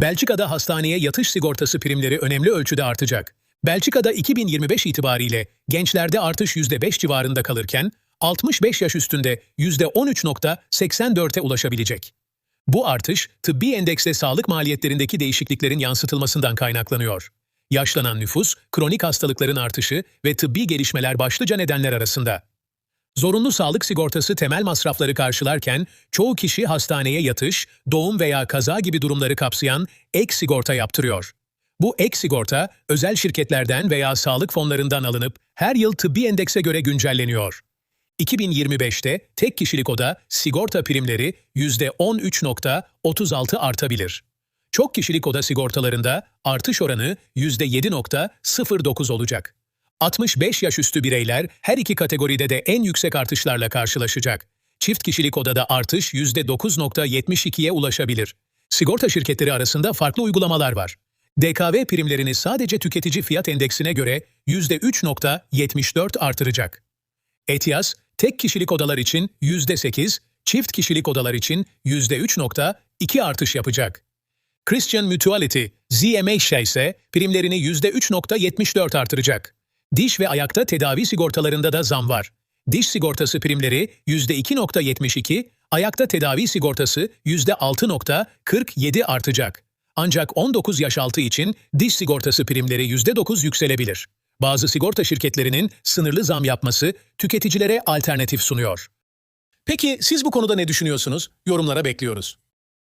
Belçika'da hastaneye yatış sigortası primleri önemli ölçüde artacak. Belçika'da 2025 itibariyle gençlerde artış %5 civarında kalırken 65 yaş üstünde %13.84'e ulaşabilecek. Bu artış tıbbi endekste sağlık maliyetlerindeki değişikliklerin yansıtılmasından kaynaklanıyor. Yaşlanan nüfus, kronik hastalıkların artışı ve tıbbi gelişmeler başlıca nedenler arasında. Zorunlu sağlık sigortası temel masrafları karşılarken çoğu kişi hastaneye yatış, doğum veya kaza gibi durumları kapsayan ek sigorta yaptırıyor. Bu ek sigorta özel şirketlerden veya sağlık fonlarından alınıp her yıl tıbbi endekse göre güncelleniyor. 2025'te tek kişilik oda sigorta primleri %13.36 artabilir. Çok kişilik oda sigortalarında artış oranı %7.09 olacak. 65 yaş üstü bireyler her iki kategoride de en yüksek artışlarla karşılaşacak. Çift kişilik odada artış %9.72'ye ulaşabilir. Sigorta şirketleri arasında farklı uygulamalar var. DKV primlerini sadece tüketici fiyat endeksine göre %3.74 artıracak. Etias, tek kişilik odalar için %8, çift kişilik odalar için %3.2 artış yapacak. Christian Mutuality, ZMA ise primlerini %3.74 artıracak. Diş ve ayakta tedavi sigortalarında da zam var. Diş sigortası primleri %2.72, ayakta tedavi sigortası %6.47 artacak. Ancak 19 yaş altı için diş sigortası primleri %9 yükselebilir. Bazı sigorta şirketlerinin sınırlı zam yapması tüketicilere alternatif sunuyor. Peki siz bu konuda ne düşünüyorsunuz? Yorumlara bekliyoruz.